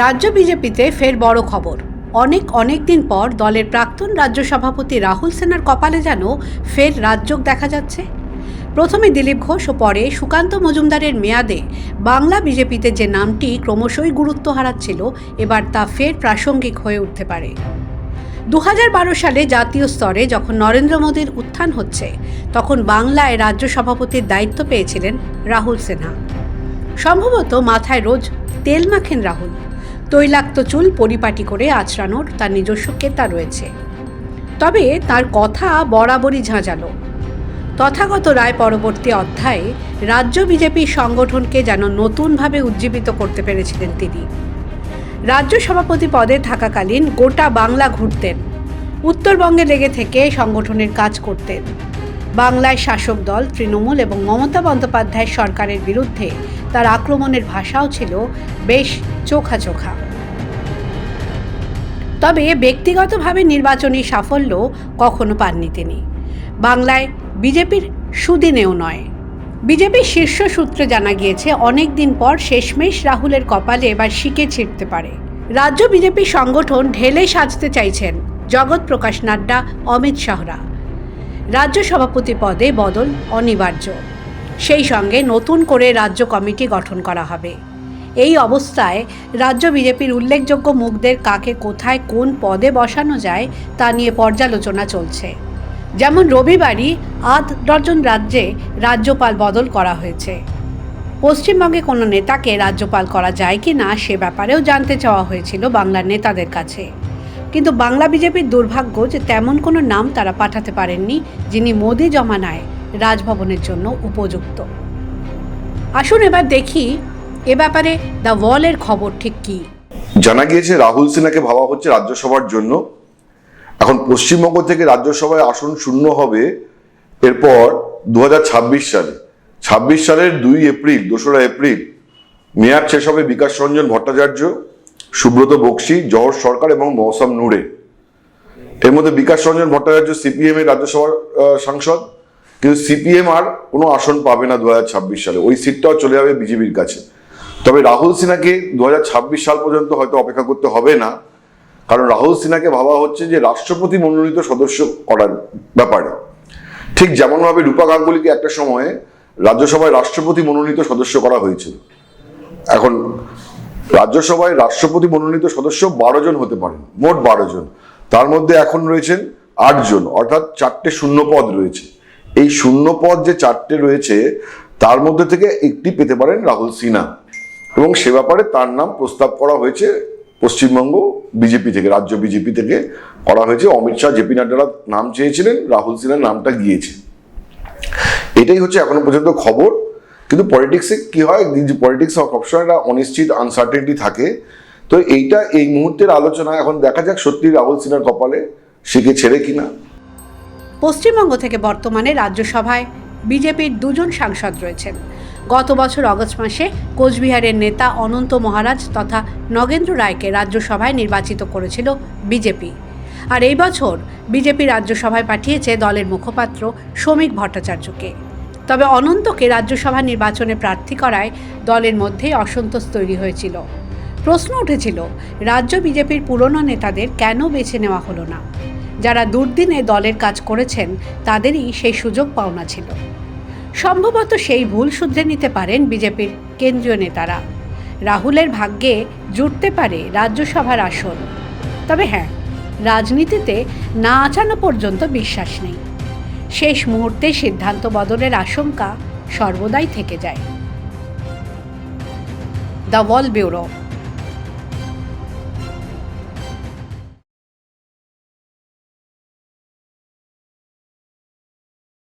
রাজ্য বিজেপিতে ফের বড় খবর। অনেক অনেক দিন পর দলের প্রাক্তন রাজ্য সভাপতি রাহুল সেনার কপালে যেন ফের রাজযোগ দেখা যাচ্ছে। প্রথমে দিলীপ ঘোষ ও পরে সুকান্ত মজুমদারের মেয়াদে বাংলা বিজেপিতে যে নামটি ক্রমশই গুরুত্ব হারাচ্ছিল, এবার তা ফের প্রাসঙ্গিক হয়ে উঠতে পারে। দু হাজার বারো সালে জাতীয় স্তরে যখন নরেন্দ্র মোদীর উত্থান হচ্ছে, তখন বাংলায় রাজ্য সভাপতির দায়িত্ব পেয়েছিলেন রাহুল সিনহা সম্ভবত মাথায় রোজ তেল মাখেন রাহুল। তৈলাক্ত চুল পরিপাটি করে আচড়ানোর তার নিজস্ব কেতা রয়েছে। তবে তার কথা বরাবরই ঝাঁঝালো। তথাগত রায় পরবর্তী অধ্যায়ে রাজ্য বিজেপি সংগঠনকে যেন নতুনভাবে উজ্জীবিত করতে পেরেছিলেন তিনি। রাজ্য সভাপতি পদে থাকাকালীন গোটা বাংলা ঘুরতেন। উত্তরবঙ্গে লেগে থেকে সংগঠনের কাজ করতেন। বাংলায় শাসক দল, তৃণমূল এবং মমতা বন্দ্যোপাধ্যায় সরকারের বিরুদ্ধে তার আক্রমণের ভাষাও ছিল বেশ চোখা চোখা তবে ব্যক্তিগতভাবে নির্বাচনী সাফল্য কখনো পাননি তিনি। বাংলায় বিজেপির সুদিনেও নয়। বিজেপির শীর্ষ সূত্রে জানা গিয়েছে, অনেক দিন পর শেষমেশ রাহুলের কপালে এবার শিকে ছিটতে পারে। রাজ্য বিজেপি সংগঠন ঢেলে সাজতে চাইছেন জগৎ প্রকাশ নাড্ডা, অমিত শাহরা। রাজ্য সভাপতি পদে বদল অনিবার্য। সেই সঙ্গে নতুন করে রাজ্য কমিটি গঠন করা হবে। এই অবস্থায় রাজ্য বিজেপির উল্লেখযোগ্য মুখদের কাকে কোথায় কোন পদে বসানো যায় তা নিয়ে পর্যালোচনা চলছে। যেমন রবিবারই আধ ডজন রাজ্যে রাজ্যপাল বদল করা হয়েছে। পশ্চিমবঙ্গে কোনো নেতাকে রাজ্যপাল করা যায় কি না সে ব্যাপারেও জানতে চাওয়া হয়েছিল বাংলার নেতাদের কাছে। কিন্তু বাংলা বিজেপির দুর্ভাগ্য যে তেমন কোনো নাম তারা পাঠাতে পারেননি, যিনি মোদি জমানায় রাজভবনের জন্য উপযুক্ত। আসুন এবার দেখি এ ব্যাপারে দ্য ওয়ালের খবর ঠিক কী। জানা গিয়েছে রাহুল সিনহাকে ভাবা হচ্ছে রাজ্যসভার জন্য। এখন পশ্চিমবঙ্গ থেকে রাজ্যসভায় আসন শূন্য হবে এরপর দু হাজার ছাব্বিশ সালে। ছাব্বিশ সালের দুই এপ্রিল, দোসরা এপ্রিল, মেয়াদ শেষ হবে বিকাশ রঞ্জন ভট্টাচার্য, সুব্রত বক্সি জহর সরকার এবং মৌসম নূরে। এর মধ্যে বিকাশ রঞ্জন ভট্টাচার্য সিপিএম এর রাজ্যসভার সাংসদ। কিন্তু সিপিএম আর কোনো আসন পাবে না দু হাজার ছাব্বিশ সালে। ওই সিটটাও চলে যাবে বিজেপির কাছে। তবে রাহুল সিনহাকে দু হাজার ছাব্বিশ সাল পর্যন্ত হয়তো অপেক্ষা করতে হবে না। কারণ রাহুল সিনহাকে ভাবা হচ্ছে যে রাষ্ট্রপতি মনোনীত সদস্য করার ব্যাপারে। ঠিক যেমনভাবে রূপা গাঙ্গুলিকে একটা সময়ে রাজ্যসভায় রাষ্ট্রপতি মনোনীত সদস্য করা হয়েছিল। এখন রাজ্যসভায় রাষ্ট্রপতি মনোনীত সদস্য বারো জন হতে পারেন, মোট বারো জন। তার মধ্যে এখন রয়েছেন আটজন অর্থাৎ চারটে শূন্য পদ রয়েছে। এই শূন্য পদ যে চারটে রয়েছে, তার মধ্যে থেকে একটি পেতে পারেন রাহুল সিনহা। এবং সে ব্যাপারে তার নাম প্রস্তাব করা হয়েছে পশ্চিমবঙ্গ বিজেপি থেকে, রাজ্য বিজেপি থেকে করা হয়েছে। অমিত শাহ জেপি নাড্ডারা নাম চেয়েছিলেন, রাহুল সিনহার নামটা গিয়েছে। এটাই হচ্ছে এখনও পর্যন্ত খবর। কিন্তু পলিটিক্সে কি হয়? পলিটিক্স সবসময় একটা অনিশ্চিত আনসার্টেনটি থাকে। তো এইটা এই মুহূর্তের আলোচনা, এখন দেখা যাক সত্যি রাহুল সিনহার কপালে শিখে ছেড়ে কিনা। পশ্চিমবঙ্গ থেকে বর্তমানে রাজ্যসভায় বিজেপির দুজন সাংসদ রয়েছেন। গত বছর অগস্ট মাসে কোচবিহারের নেতা অনন্ত মহারাজ তথা নগেন্দ্র রায়কে রাজ্যসভায় নির্বাচিত করেছিল বিজেপি। আর এই বছর বিজেপি রাজ্যসভায় পাঠিয়েছে দলের মুখপাত্র শ্রমিক ভট্টাচার্যকে। তবে অনন্তকে রাজ্যসভা নির্বাচনে প্রার্থী করায় দলের মধ্যেই অসন্তোষ তৈরি হয়েছিল। প্রশ্ন উঠেছিল, রাজ্য বিজেপির পুরনো নেতাদের কেন বেছে নেওয়া হলো না? যারা দুর্দিনে দলের কাজ করেছেন, তাদেরই সেই সুযোগ পাওনা ছিল। সম্ভবত সেই ভুল শুধরে নিতে পারেন বিজেপির কেন্দ্রীয় নেতারা। রাহুলের ভাগ্যে জুটতে পারে রাজ্যসভার আসন। তবে হ্যাঁ রাজনীতিতে না আচানো পর্যন্ত বিশ্বাস নেই। শেষ মুহূর্তে সিদ্ধান্ত বদলের আশঙ্কা সর্বদাই থেকে যায়। The wall bureau